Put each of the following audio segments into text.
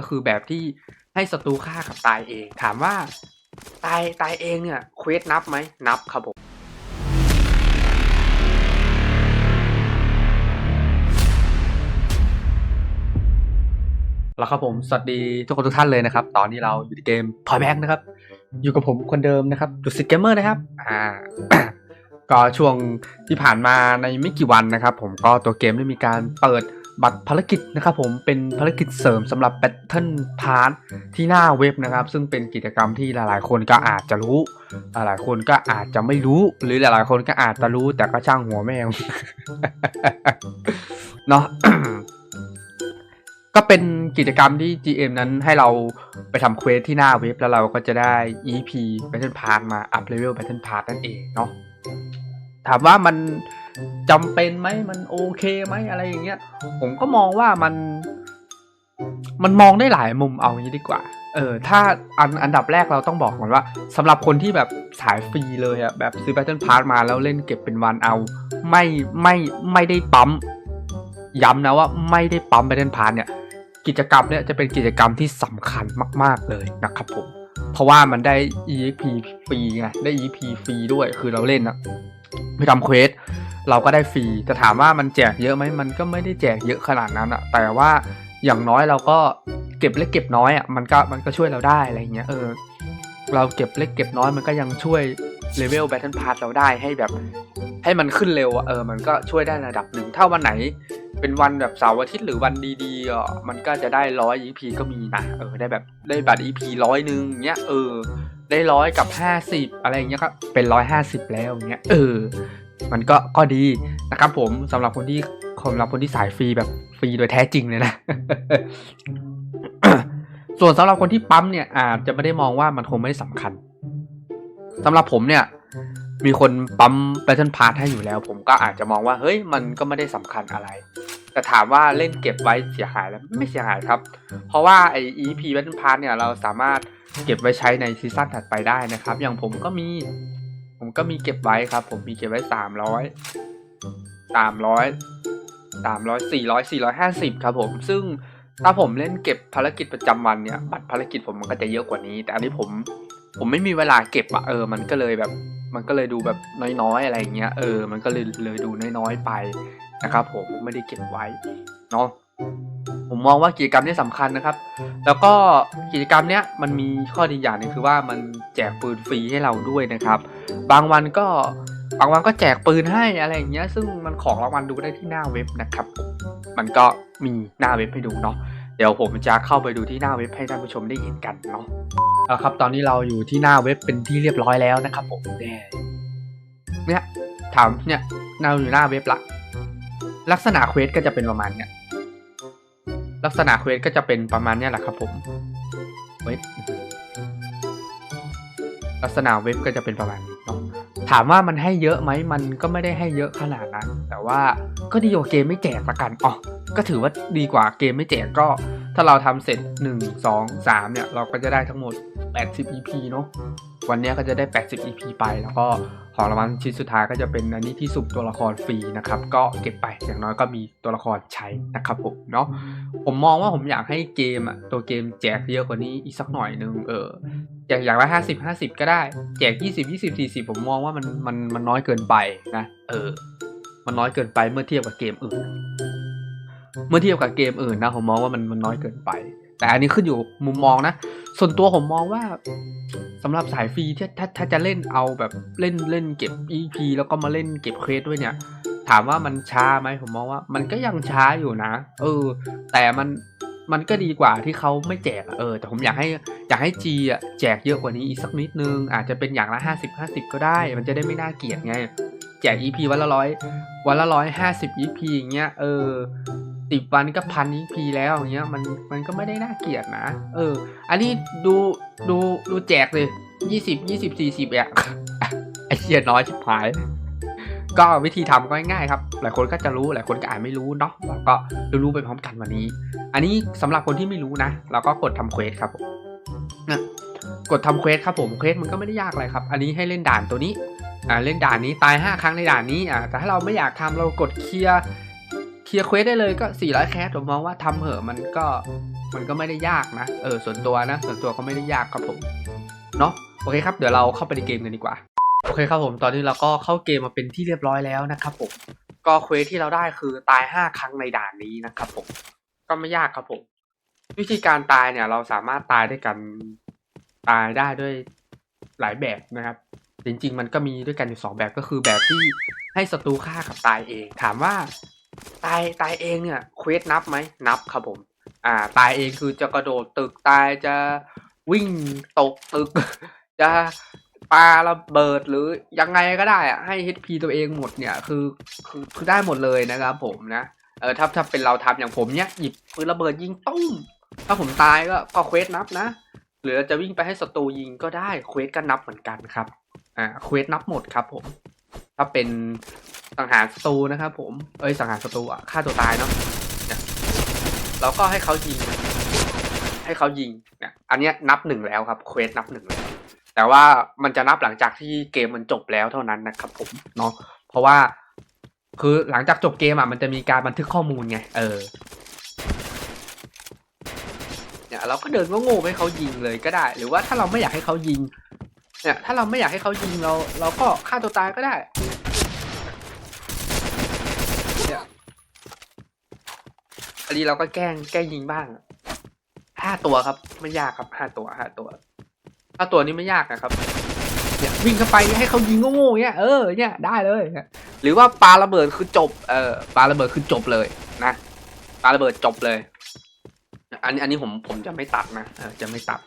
ก็คือแบบที่ให้ศัตรูฆ่ากับตายเอง ถามว่า ตายตายเองเนี่ยเควสนับไหมนับครับผมแล้วครับผมสวัสดีทุกคนทุกท่านเลยนะครับ ตอนนี้เราอยู่ในเกม p o y b a c k นะครับ อยู่กับผมคนเดิมนะครับดุสิตเกมเมอร์นะครับอ่า ก็ช่วงที่ผ่านมาในไม่กี่วันนะครับ ผมก็ตัวเกมได้มีการเปิด บัตรภารกิจนะครับผมเป็นภารกิจเสริมสำหรับ Battle Pass ที่หน้าเว็บนะครับ ซึ่งเป็นกิจกรรมที่หลายๆ คนก็อาจจะรู้ หลายๆคนก็อาจจะไม่รู้ หรือหลายๆคนก็อาจจะรู้แต่ก็ช่างหัวแม่งเนาะก็เป็นกิจกรรมที่ GM นั้นให้เราไปทำเควสที่หน้าเว็บแล้วเราก็จะได้ EP Battle Pass มาอัพเลเวล Battle Pass นั่นเองเนาะถามว่ามัน จำเป็นไหมมันโอเคไหมอะไรอย่างเงี้ย ผมก็มองว่ามัน มันมองได้หลายมุมเอางี้ดีกว่า เออ ถ้าอันอันดับแรกเราต้องบอกก่อนว่าสำหรับคนที่แบบสายฟรีเลยอะแบบซื้อ Battle Pass มาแล้วเล่นเก็บเป็นวันเอา ไม่ไม่ไม่ได้ปั๊มย้ำนะว่าไม่ได้ปั๊ม Battle Pass เนี่ย กิจกรรมเนี่ยจะเป็นกิจกรรมที่สำคัญมาก ๆเลยนะครับผมเพราะว่ามันได้ EXP ฟรีไงได้ EP ฟรีด้วย คือเราเล่นอะไปทำเควส เราก็ได้ฟรีแต่ถามว่ามันแจกเยอะไหมมันก็ไม่ได้แจกเยอะขนาดนั้นอะแต่ว่าอย่างน้อยเราก็เก็บเล็กเก็บน้อยอะมันก็มันก็ช่วยเราได้อะไรเงี้ยเออเราเก็บเล็กเก็บน้อยมันก็ยังช่วยเลเวล Battle Pass เราได้ให้แบบ ให้มันขึ้นเร็วอะเออมันก็ช่วยได้ระดับหนึ่งถ้าวันไหนเป็นวันแบบเสาร์อาทิตย์หรือวันดีๆอะมันก็จะได้ร้อย EP ก็มีนะเออได้แบบได้บัตร EP ร้อยหนึ่งเงี้ยเออได้ร้อยกับห้าสิบอะไรเงี้ยก็เป็นร้อยห้าสิบแล้วเงี้ยเออ มันก็ก็ดีนะครับผมสำหรับคนที่สำหรับคนที่สายฟรีแบบฟรีโดยแท้จริงเลยนะ ส่วนสำหรับคนที่ปั๊มเนี่ยอาจจะไม่ได้มองว่ามันคงไม่ได้สำคัญสำหรับผมเนี่ยมีคนปั๊ม Battle Pass ให้อยู่แล้ว ผมก็อาจจะมองว่าเฮ้ยมันก็ไม่ได้สำคัญอะไร แต่ถามว่าเล่นเก็บไว้เสียหายแล้วไม่เสียหายครับ เพราะว่าไอ้ EP Battle Pass เนี่ยเราสามารถเก็บไว้ใช้ในซีซั่นถัดไปได้นะครับ อย่างผมก็มี ผมก็มีเก็บไว้ครับ ผมมีเก็บไว้สามร้อยสามร้อยสามร้อยสี่ร้อยสี่ร้อยห้าสิบครับ ผมซึ่งถ้าผมเล่นเก็บภารกิจประจำวันเนี่ย บัตรภารกิจผมมันก็จะเยอะกว่านี้ แต่อันนี้ผมผมไม่มีเวลาเก็บอะเออ มันก็เลยแบบ มันก็เลยดูแบบน้อยๆอะไรอย่างเงี้ยเออ มันก็เลยเลยดูน้อยๆไปนะครับ ผมไม่ได้เก็บไว้เนาะ ผมมองว่ากิจกรรมนี้สำคัญนะครับ แล้วก็กิจกรรมเนี้ยมันมีข้อดีอย่างนึงคือว่ามันแจกปืนฟรีให้เราด้วยนะครับ บางวันก็บางวันก็แจกปืนให้อะไรอย่างเงี้ย ซึ่งมันของรางวัลดูได้ที่หน้าเว็บนะครับ มันก็มีหน้าเว็บให้ดูเนาะเดี๋ยวผมจะเข้าไปดูที่หน้าเว็บให้ท่านผู้ชมได้เห็นกันเนาะเอาครับ ตอนนี้เราอยู่ที่หน้าเว็บเป็นที่เรียบร้อยแล้วนะครับผมเนี่ยเนี่ยถามเนี่ยเราอยู่หน้าเว็บละลักษณะเควสก็จะเป็นประมาณเนี้ย ลักษณะเควสก็จะเป็นประมาณนี้แหละครับผมเว็บลักษณะเว็บก็จะเป็นประมาณนี้เนาะถามว่ามันให้เยอะไหมมันก็ไม่ได้ให้เยอะขนาดนั้น แต่ว่าก็ดีกว่าเกมไม่แจกละกันอ๋อก็ถือว่าดีกว่าเกมไม่แจกก็ ถ้าเราทำเสร็จ 1 2 3เนี่ยเราก็จะได้ทั้งหมด 80 EP เนาะวันนี้ก็จะได้ 80 EP ไป แล้วก็ของรางวัลชิ้นสุดท้ายก็จะเป็นอันนี้ที่สุ่มตัวละครฟรีนะครับ ก็เก็บไปอย่างน้อยก็มีตัวละครใช้นะครับผมเนาะผมมองว่าผมอยากให้เกมอะตัวเกมแจกเยอะกว่านี้อีกสักหน่อยนึงเออแจกอย่างละห้าสิบห้าสิบก็ได้ แจกยี่สิบยี่สิบสี่สิบผมมองว่ามันมันมันน้อยเกินไปนะเออ มันน้อยเกินไปเมื่อเทียบกับเกมอื่น เมื่อเทียบกับเกมอื่นนะผมมองว่ามันมันน้อยเกินไป แต่อันนี้ขึ้นอยู่มุมมองนะ ส่วนตัวผมมองว่าสำหรับสายฟรีที่ถ้าถ้าจะเล่นเอาแบบเล่นเล่นเก็บ EP แล้วก็มาเล่นเก็บเควสด้วยเนี่ย ถามว่ามันช้าไหมผมมองว่า มันก็ยังช้าอยู่นะ เออ แต่มันมันก็ดีกว่าที่เขาไม่แจกเออแต่ผมอยากให้อยากให้จีอะแจกเยอะกว่านี้อีกสักนิดนึง อาจจะเป็นอย่างละห้าสิบห้าสิบก็ได้ มันจะได้ไม่น่าเกลียดไง แจก EP วันละร้อยวันละร้อยห้าสิบ EP อย่างเงี้ยเออสิบวันก็พัน EP แล้วอย่างเงี้ยมันมันก็ไม่ได้น่าเกลียดนะ เออ อันนี้ดูดูดูแจกเลยยี่สิบยี่สิบสี่สิบอะไอเหี้ยน้อยชิบหาย ก็วิธีทำก็ง่ายๆครับ หลายคนก็จะรู้หลายคนก็อาจไม่รู้เนาะเราก็รู้ไปพร้อมกันวันนี้ อันนี้สำหรับคนที่ไม่รู้นะเราก็กดทำเควสครับนะกดทำเควสครับผมเควสมันก็ไม่ได้ยากอะไรครับ อันนี้ให้เล่นด่านตัวนี้ อ่าเล่นด่านนี้ตาย 5 ครั้งในด่านนี้อ่าแต่ถ้าเราไม่อยากทำเรากดเคลียร์เคลียร์เควสได้เลยก็ 400 แคสผมมองว่าทำเหอะมันก็มันก็ไม่ได้ยากนะ เออ ส่วนตัวนะ ส่วนตัวก็ไม่ได้ยากครับผม เนาะโอเคครับ เดี๋ยวเราเข้าไปในเกมกันดีกว่า โอเคครับผม ตอนนี้เราก็เข้าเกมมาเป็นที่เรียบร้อยแล้วนะครับผม ก็เควสที่เราได้คือตายห้าครั้งในด่านนี้นะครับผม ก็ไม่ยากครับผม วิธีการตายเนี่ยเราสามารถตายได้กัน ตายได้ด้วยหลายแบบนะครับ จริง ๆ มันก็มีด้วยกันอยู่สองแบบก็คือแบบที่ให้ศัตรูฆ่ากับตายเอง ถามว่า ตายตายเองเนี่ยเควสนับไหมนับครับผม อ่า ตายเองคือจะกระโดดตึกตายจะวิ่งตกตึก จะปาระเบิดหรือยังไงก็ได้อะให้ HP ตัวเองหมดเนี่ยคือคือคือได้หมดเลยนะครับผมนะเออถ้าถ้าเป็นเราทำอย่างผมเนี่ยหยิบปืนระเบิดยิงตุ้มถ้าผมตายก็ก็เควสนับนะ หรือจะวิ่งไปให้ศัตรูยิงก็ได้เควสก็นับเหมือนกันครับ อ่าเควสนับหมดครับผม ถ้าเป็นสังหารศัตรูนะครับผม เอ้ยสังหารศัตรูอะฆ่าตัวตายเนาะเนี่ยเราก็ให้เขายิง ให้เขายิงเนี่ยอันเนี้ยนับหนึ่งแล้วครับเควสนับหนึ่งแล้วแต่ว่ามันจะนับหลังจากที่เกมมันจบแล้วเท่านั้นนะครับผมเนาะเพราะว่าคือหลังจากจบเกมอะมันจะมีการบันทึกข้อมูลไง เออเนี่ยเราก็เดินว่าโง่ให้เขายิงเลยก็ได้ หรือว่าถ้าเราไม่อยากให้เขายิง เนี่ย ถ้าเราไม่อยากให้เขายิงเรา เราก็ฆ่าตัวตายก็ได้ เนี่ยอันนี้เราก็แกล้งแกล้งยิงบ้างห้าตัวครับ ไม่ยากครับห้าตัวห้าตัวห้าตัวนี้ไม่ยากนะครับเนี่ยวิ่งเข้าไปให้เขายิงโง่ๆเนี่ยเออเนี่ยได้เลยหรือว่าปาระเบิดคือจบเออปาระเบิดคือจบเลยนะปาระเบิดจบเลย อันนี้อันนี้ผมผมจะไม่ตัดนะเออจะไม่ตัด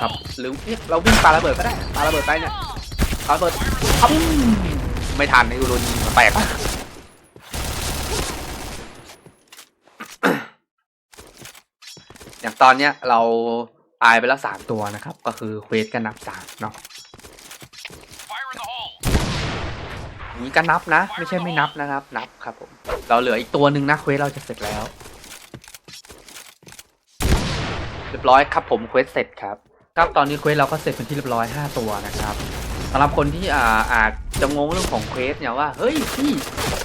ครับหรือเราวิ่งปาระเบิดก็ได้ปาระเบิดไปเนี่ยปาระเบิดปั๊มไม่ทันในโดนยิงแตกอย่างตอนเนี้ยเราตายไปแล้วสามตัวนะครับ ก็คือเควสก็นับสามเนาะนี้ก็นับนะ ไม่ใช่ไม่นับนะครับ นับครับผมเราเหลืออีกตัวหนึ่งนะเควสเราจะเสร็จแล้ว เรียบร้อยครับผมเควสเสร็จครับ ครับตอนนี้เควสเราก็เสร็จเป็นที่เรียบร้อย 5 ตัวนะครับสำหรับคนที่อ่าอาจจะงงเรื่องของเควสเนี่ยว่า เฮ้ยพี่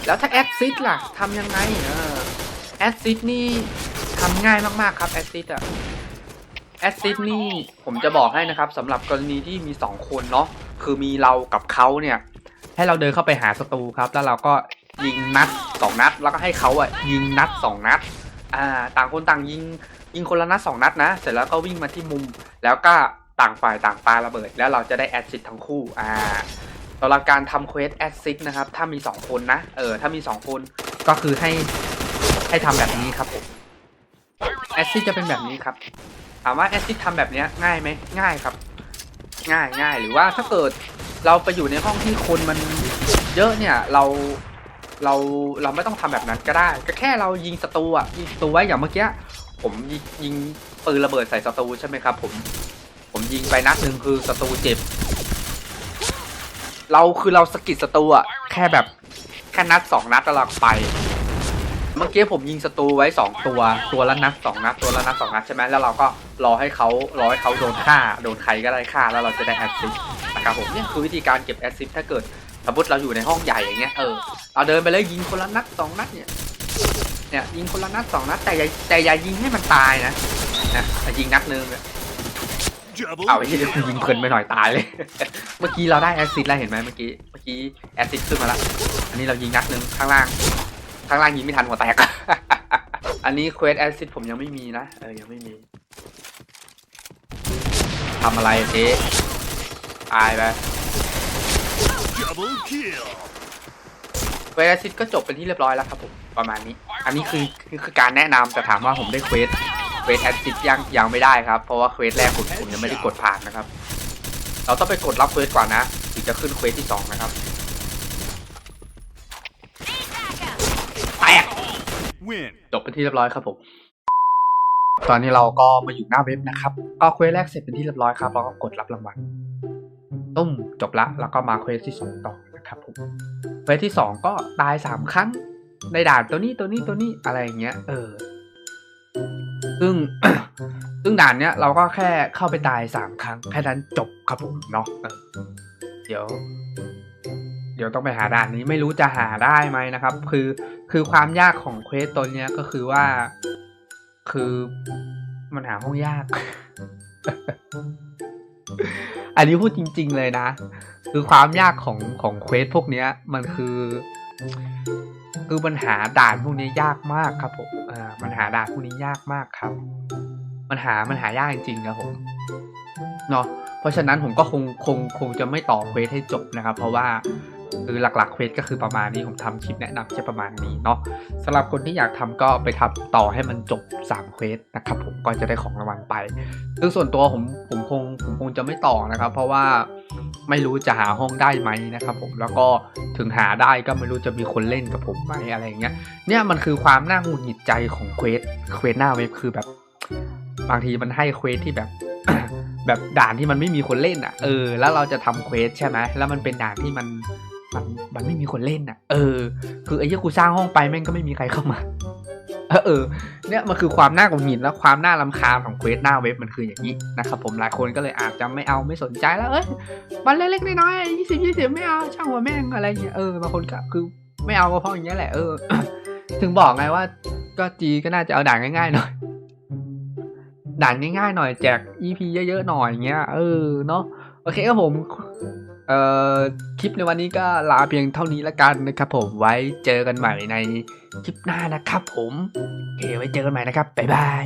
แล้วถ้าแอดซิดล่ะทำยังไงเออแอดซิดนี่ทำง่ายมากๆครับแอดซิดอะแอดซิดนี่ผมจะบอกให้นะครับสำหรับกรณีที่มี 2 คนเนาะคือมีเรากับเขาเนี่ยให้เราเดินเข้าไปหาศัตรูครับ แล้วเราก็ยิงนัดสองนัด แล้วก็ให้เขาอะยิงนัดสองนัด อ่า ต่างคนต่างยิงยิงคนละนัดสองนัดนะ เสร็จแล้วก็วิ่งมาที่มุม แล้วก็ต่างฝ่ายต่างปาระเบิด แล้วเราจะได้แอดซิดทั้งคู่อ่าสำหรับการทำเควสแอดซิดนะครับ ถ้ามีสองคนนะ เออ ถ้ามีสองคนก็คือให้ให้ทำแบบนี้ครับผมแอดซิดจะเป็นแบบนี้ครับ ถามว่าแอดซิดทำแบบนี้ง่ายไหมง่ายครับ ง่ายง่ายหรือว่าถ้าเกิดเราไปอยู่ในห้องที่คนมันเยอะเนี่ยเราเราเราไม่ต้องทำแบบนั้นก็ได้ ก็แค่เรายิงศัตรูอะยิงศัตรูไว้อย่างเมื่อกี้ ผมยิงยิงปืนระเบิดใส่ศัตรูใช่ไหมครับ ผม ผมยิงไปนัดหนึ่งคือศัตรูเจ็บ เราคือเราสกิดศัตรูอะแค่แบบแค่นัดสองนัดแล้วเราไป เมื่อกี้ผมยิงศัตรูไว้สองตัว ตัวละนัดสองนัดตัวละนัดสองนัดใช่ไหมแล้วเราก็รอให้เขารอให้เขาโดนฆ่า โดนใครก็ได้ฆ่าแล้วเราจะได้แอดซิสนะครับผมนี่คือวิธีการเก็บแอดซิสถ้าเกิดสมมติเราอยู่ในห้องใหญ่อย่างเงี้ยเออเราเดินไปเลยยิงคนละนัดสองนัดเนี่ย เนี่ยยิงคนละนัดสองนัดแต่อย่าแต่อย่ายิงให้มันตายนะนะแต่ยิงนัดหนึงอะเอาไอ้ที่ยิงเพลินไปหน่อยตายเลย เมื่อกี้เราได้แอซซิดแล้วเห็นไหมเมื่อกี้เมื่อกี้แอซซิดขึ้นมาแล้วอันนี้เรายิงนัดหนึงข้างล่าง ข้างล่างยิงไม่ทันหัวแตกอันนี้เควสแอซซิดผมยังไม่มีนะเออยังไม่มีทำอะไรเจ๊ตายไป Double kill. เควสแอซซิดก็จบเป็นที่เรียบร้อยแล้วครับผมประมาณนี้ อันนี้คือคือคือการแนะนำแต่ถามว่าผมได้เควสเควสแอซซิดยังยังไม่ได้ครับ เพราะว่าเควสแรกผมผมยังไม่ได้กดผ่านนะครับ เราต้องไปกดรับเควสก่อนนะถึงจะขึ้นเควสที่สองนะครับแตก Win. จบเป็นที่เรียบร้อยครับผมตอนนี้เราก็มาอยู่หน้าเว็บนะครับ ก็เควสแรกเสร็จเป็นที่เรียบร้อยครับ เราก็กดรับรางวัลตุ้มจบละ แล้วก็มาเควสที่สองต่อนะ ครับผมเวสที่สองก็ตายสามครั้ง ในด่านตัวนี้ตัวนี้ตัวนี้อะไรอย่างเงี้ยเออซึ่งซึ่งด่านเนี้ยเราก็แค่เข้าไปตายสามครั้ง แค่นั้นจบครับผมเนาะเออเดี๋ยว เดี๋ยวต้องไปหาด่านนี้ไม่รู้จะหาได้ไหมนะครับ คือคือความยากของเควสตัวเนี้ยก็คือว่า คือมันหาห้องยาก อันนี้พูดจริง ๆ เลยนะ คือความยากของของเควสพวกเนี้ย มันคือ คือมันหาด่านพวกนี้ยากมากครับผมอ่ามันหาด่านพวกนี้ยากมากครับ มันหามันหายากจริงๆครับผมเนาะเพราะฉะนั้นผมก็คงคงคงจะไม่ต่อเควสให้จบนะครับ เพราะว่าคือหลักๆเควสก็คือประมาณนี้ผมทำคลิปแนะนำแค่ประมาณนี้เนาะสำหรับคนที่อยากทำก็ไปทำต่อให้มันจบ3เควสนะครับผมก็จะได้ของรางวัลไปซึ่งส่วนตัวผมผมคง คงจะไม่ต่อนะครับ เพราะว่าไม่รู้จะหาห้องได้ไหมนะครับ ผมแล้วก็ถึงหาได้ก็ไม่รู้จะมีคนเล่นกับผมไหมอะไรอย่างเงี้ยเนี่ยมันคือความน่าหงุดหงิดใจของเควสเควสหน้าเว็บคือแบบ บางทีมันให้เควสที่แบบแบบด่านที่มันไม่มีคนเล่นอะ เออ แล้วเราจะทำเควสใช่ไหมแล้วมันเป็นด่านที่มันมันมันไม่มีคนเล่นอะ เออ คือไอ้ที่กูสร้างห้องไปแม่งก็ไม่มีใครเข้ามา เออเนี่ยมันคือความน่าหงุหงิดและความน่ารำคาญของเควสหน้าเว็บมันคืออย่างนี้นะครับผมหลายคนก็เลยอาจจะไม่เอาไม่สนใจแล้วเอ้ยมันเล็กๆน้อยๆยี่สิบยี่สิบไม่เอาช่างหัวแม่งอะไรเงี้ยเออบางคนก็คือไม่เอาก็เพราะอย่างเงี้ยแหละเออ ถึงบอกไงว่าก็จีก็น่าจะเอาด่านง่ายๆหน่อยด่านง่ายๆหน่อยแจก EP เยอะๆหน่อยเงี้ยเออเนาะโอเคครับผม เอ่อคลิปในวันนี้ก็ลาเพียงเท่านี้ละกันนะครับผมไว้เจอกันใหม่ในคลิปหน้านะครับผมโอเคไว้เจอกันใหม่นะครับบ๊ายบาย